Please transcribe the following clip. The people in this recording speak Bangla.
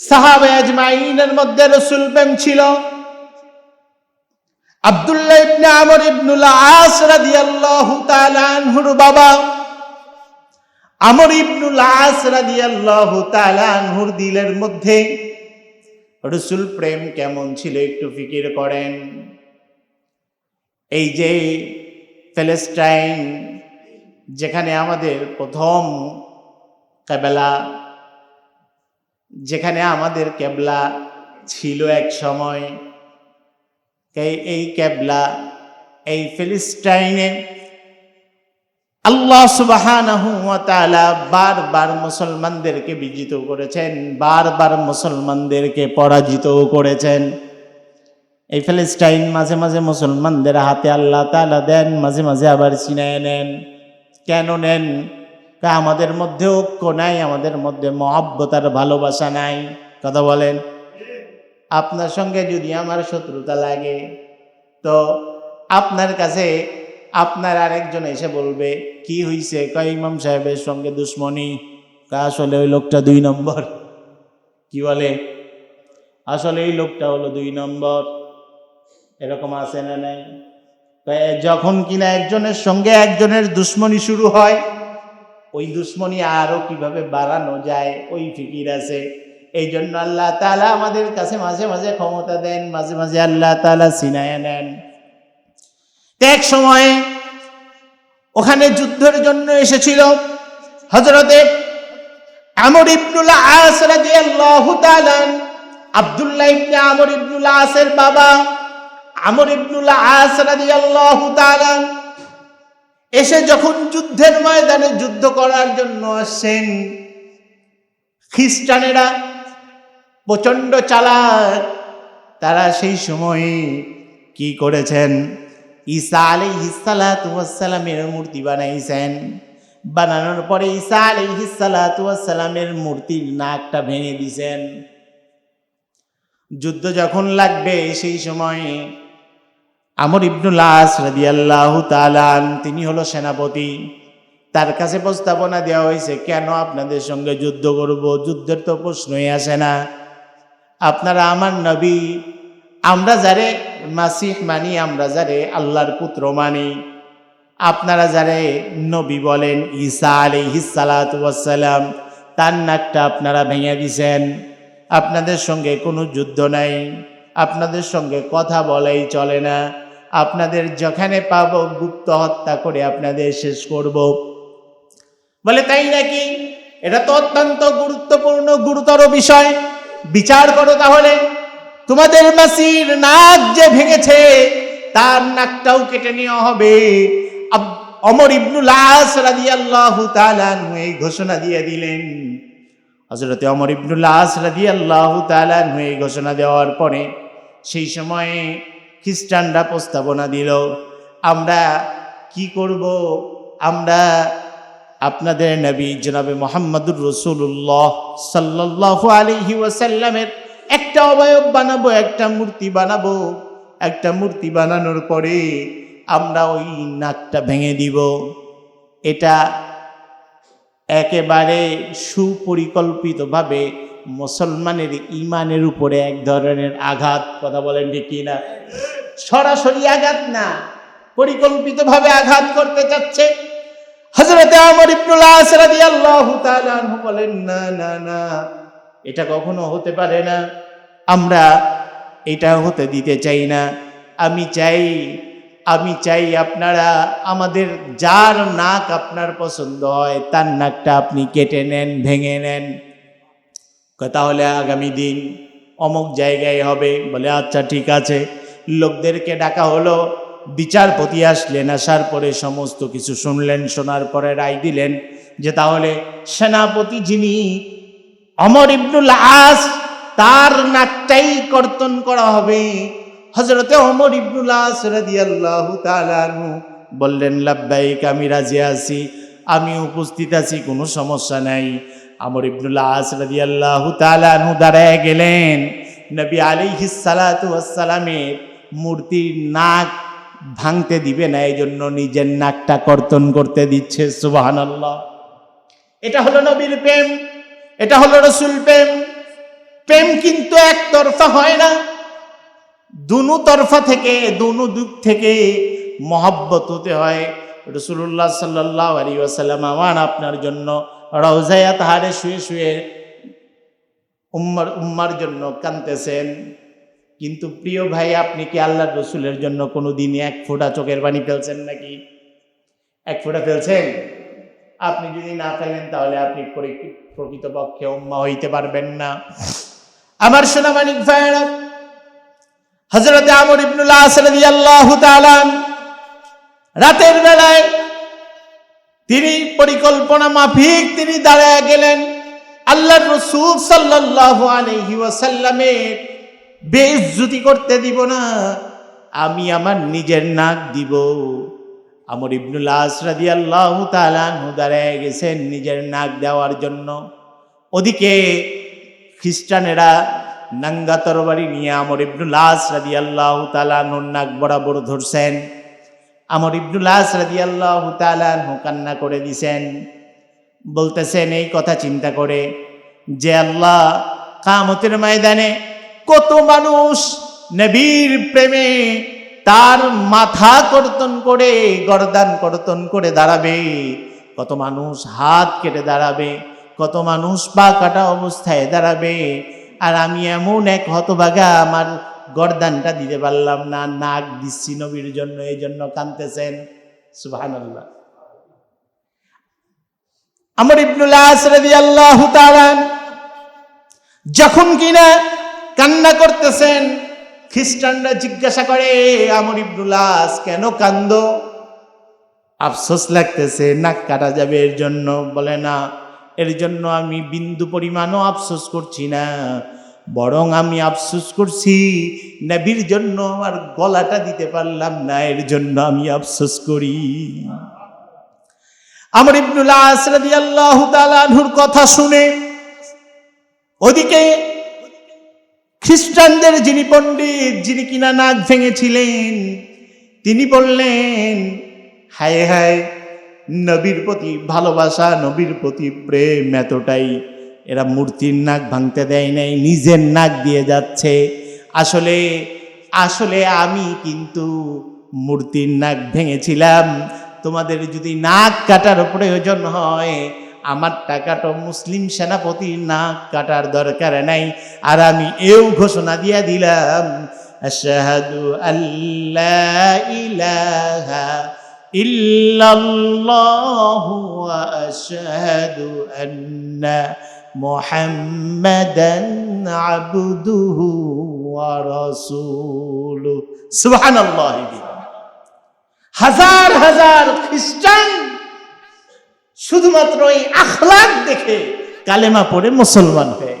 সাহাবে আজমাইনের মধ্যে রসুল প্রেম ছিল। আব্দুল্লাহ ইবনে আমর ইবনুল আস রাদিয়াল্লাহু তাআলা আনহুর বাবা। আমর ইবনুল আস রাদিয়াল্লাহু তাআলা আনহুর দিলের মধ্যে রসুল প্রেম কেমন ছিল একটু ফিকির করেন। এই যে প্যালেস্টাইন যেখানে আমাদের প্রথম কেবেলা যেখানে আমাদের কেবলা ছিল এক সময়। এই- কেবলা, এই ফিলিস্টাইনে আল্লাহ তাআলা বারবার মুসলমানদেরকে বিজিত করেছেন, বারবার মুসলমানদেরকে পরাজিত করেছেন। এই ফিলিস্টাইন মাঝে মাঝে মুসলমানদের হাতে আল্লাহ তাআলা দেন, মাঝে মাঝে আবার ছিনায় নেন। কেন নেন? কা আমাদের মধ্যে ঐক্য নাই, আমাদের মধ্যে মহাব্বত আর ভালোবাসা নাই। কথা বলেন। আপনার সঙ্গে যদি আমার শত্রুতা লাগে, তো আপনার কাছে আপনার আরেকজন এসে বলবে, কি হইছে? কয়, ইমাম সাহেবের সঙ্গে দুশ্মনী। আসলে ওই লোকটা দুই নম্বর। কি বলে? আসলে এই লোকটা হলো দুই নম্বর। এরকম আছে না নাই? যখন কিনা একজনের সঙ্গে একজনের দুশ্মনী শুরু হয় ওই দুশ্মনী আরও কীভাবে বাড়ানো যায়? ওই ফিকির আছে। এই জন্য আল্লাহ তালা আমাদের কাছে মাঝে মাঝে ক্ষমতা দেন, মাঝে মাঝে আল্লাহ তালা সিনায় নেন। এক সময়ে ওখানে যুদ্ধের জন্য এসেছিল হজরতে আমর ইবনুল আস রাদিয়াল্লাহু তাআলা আব্দুল্লাহ ইবনে আমর ইবনুল আসের বাবা আমর ইবনুল আস তাআলা এসে যখন যুদ্ধের ময়দানে যুদ্ধ করার জন্য আসছেন, খ্রিস্টানেরা প্রচণ্ড চালাক। তারা সেই সময়ে কি করেছেন? ঈসা আলী হিসালাতামের মূর্তি বানাইছেন। বানানোর পরে ঈসা আলী হিসালাতামের মূর্তির নাকটা ভেঙে দিছেন। যুদ্ধ যখন লাগবে সেই সময় আমর ইবনুল আস রাদিয়াল্লাহু তাআলান তিনি হলো সেনাপতি। তার কাছে প্রস্তাবনা দেওয়া হয়েছে, কেন আপনাদের সঙ্গে যুদ্ধ করব? যুদ্ধের তো প্রশ্নই আসে না। আপনারা আমার নবী, আমরা যারে মাসিহ মানি, আমরা যারে আল্লাহর পুত্র মানি। আপনারা যারে নবী বলেন, ঈসা ওয়াসসালাম, তার নাকটা আপনারা ভেঙে দিছেন। আপনাদের সঙ্গে কোনো যুদ্ধ নাই। আপনাদের সঙ্গে কথা বলাই চলে না। আপনাদের যেখানে পাব গুপ্ত হত্যা করে আপনাদের শেষ করব। বলে তাই নাকি? এটা তো অত্যন্ত গুরুত্বপূর্ণ, গুরুতর বিষয়। বিচার করো তাহলে। তোমাদের মাসির নাক যে ভেঙেছে, তার নাকটাও কেটে নেওয়া হবে। অমর ইবনুল আস তাআলা আনহু এই ঘোষণা দিয়ে দিলেন। হজরতে অমর ইবনুল আস রাদিয়াল্লাহু তাআলা এই ঘোষণা দেওয়ার পরে সেই সময়ে খ্রিস্টানরা প্রস্তাবনা দিল, আমরা কি করব? আমরা আপনাদের নবী জনাবে মোহাম্মদুর রসুল্লাহ সাল্লাহ আলহি ওয়াসাল্লামের একটা অবয়ব বানাবো, একটা মূর্তি বানাবো। একটা মূর্তি বানানোর পরে আমরা ওই নাকটা ভেঙে দিব। এটা একেবারে সুপরিকল্পিতভাবে মুসলমানের ইমানের উপরে এক ধরনের আঘাত, কথা বলেন ঠিক কিনা? সরাসরি আঘাত না, পরিকল্পিতভাবে আঘাত করতে চাচ্ছে। হজরতে আমর ইবনুল আস রাদিয়াল্লাহু তাআলা আনহু বলেন, না না না, এটা কখনো হতে পারে না। আমরা এটা হতে দিতে চাই না। আমি চাই আমি চাই আপনারা আমাদের যার নাক আপনার পছন্দ হয়, তার নাকটা আপনি কেটে নেন, ভেঙে নেন। তাহলে আগামী দিন অমুক জায়গায় হবে? বলে আচ্ছা ঠিক আছে। লোকদেরকে ডাকা হলো। বিচারপতি আসলেন, আসার পরে সমস্ত কিছু শুনলেন, শোনার পরে রায় দিলেন যে, তাহলে সেনাপতি যিনি অমর ইবনুল আস, তার নাকটাই কর্তন করা হবে। হজরতে অমর ইবনুল আস রাদিয়াল্লাহু তাআলা আনহু বললেন, লাব্বাইক, আমি রাজি আছি, আমি উপস্থিত আছি, কোনো সমস্যা নাই। আমর ইবনুল আস রাদিয়াল্লাহু তাআলা আনহু দাঁড়ায় গেলেন। নবী আলী সালাতু ওয়াসসালামের মূর্তির নাক ভাঙতে দিবে না এই জন্য নিজের নাকটা কর্তন করতে দিচ্ছে, সুবহানাল্লাহ। এটা হলো নবীর প্রেম, এটা হলো রসুল প্রেম। প্রেম কিন্তু একতরফা হয় না, দুনু তরফা থেকে, দুনু দিক থেকে মহাব্বত হতে হয়। রসুল্লাহ সাল্লাহ আলী ওয়াসাল্লাম আমার আপনার জন্য রওজায়া তাহারে শুয়ে শুয়ে উম্মার উম্মার জন্য কানতেছেন কিন্তু প্রিয় ভাই, আপনি কি আল্লাহ রসুলের জন্য কোনো দিনই এক ফোঁটা চোখের পানি ফেলছেন নাকি? এক ফোঁটা ফেলছেন? আপনি যদি না ফেলেন, তাহলে আপনি পরি- প্রকৃতপক্ষে উম্মা হইতে পারবেন না। আমার সোনামানিক ভাইরা হজরত আমর ইবনুল আসরদি আল্লাহ রাতের বেলায় তিনি পরিকল্পনা মাফিক, তিনি দাঁড়ায় গেলেন। আল্লাহ রসুল সাল্লাহ আলহি ওয়াসাল্লামের বেজ্জুতি করতে দিব না, আমি আমার নিজের নাক দিব। আমর ইবনুল আসরাদি আল্লাহ তালানহু দাঁড়ায় গেছেন নিজের নাক দেওয়ার জন্য। ওদিকে খ্রিস্টানেরা নাঙ্গা তরবারি নিয়ে আমর ইবনুল আসরাদি আল্লাহ তালানহুর নাক বরাবর ধরছেন। আমর ইবনুল আসরাদি আল্লাহ তালানহু কান্না করে দিছেন। বলতেছেন, এই কথা চিন্তা করে যে আল্লাহ কামতের ময়দানে কত মানুষ নবীর প্রেমে তার মাথা কর্তন করে, গরদান কর্তন করে দাঁড়াবে। কত মানুষ হাত কেটে দাঁড়াবে, কত মানুষ পা কাটা অবস্থায় দাঁড়াবে। আর আমি এমন এক হতভাগা আমার গরদানটা দিতে পারলাম না, নাক দিচ্ছি নবীর জন্য, এই জন্য কানতেছেন সুবাহান আল্লাহ আমার ইবনুল্লাহ আল্লাহ যখন কিনা কান্না করতেছেন, খ্রিস্টানরা জিজ্ঞাসা করে আমর ইবনুল্লাস কেন কান্দ? আফসোস লাগতেছে, নাক কাটা যাবে এর জন্য? বলে, না, এর জন্য আমি বিন্দু পরিমাণও আফসোস করছি না। বরং আমি আফসোস করছি, নবীর জন্য আমার গলাটা দিতে পারলাম না, এর জন্য আমি আফসোস করি। আমার ইবনুল্লাহ আসরাদি আল্লাহ তালানহুর কথা শুনে ওদিকে খ্রিস্টানদের যিনি পণ্ডিত, যিনি কিনা নাক ভেঙেছিলেন, তিনি বললেন, হায় হায়, নবীর প্রতি ভালোবাসা, নবীর প্রতি প্রেম এতটাই এরা মূর্তির নাক ভাঙতে দেয় নাই, নিজের নাক দিয়ে যাচ্ছে। আসলে আসলে আমি কিন্তু মূর্তির নাক ভেঙেছিলাম। তোমাদের যদি নাক কাটার প্রয়োজন হয়, আমার টাকাটা মুসলিম সেনাপতির নাক কাটার দরকার নাই। আর আমি এও ঘোষণা দিয়া দিলাম, আশহাদু আল্লাহ ইলাহা ইল্লাল্লাহু আন্না মুহাম্মাদান আবদুহু ওয়া রাসূলুহু সুবহানাল্লাহ হাজার হাজার খ্রিস্টান শুধুমাত্র এই আখলাক দেখে কালেমা পড়ে মুসলমান হয়ে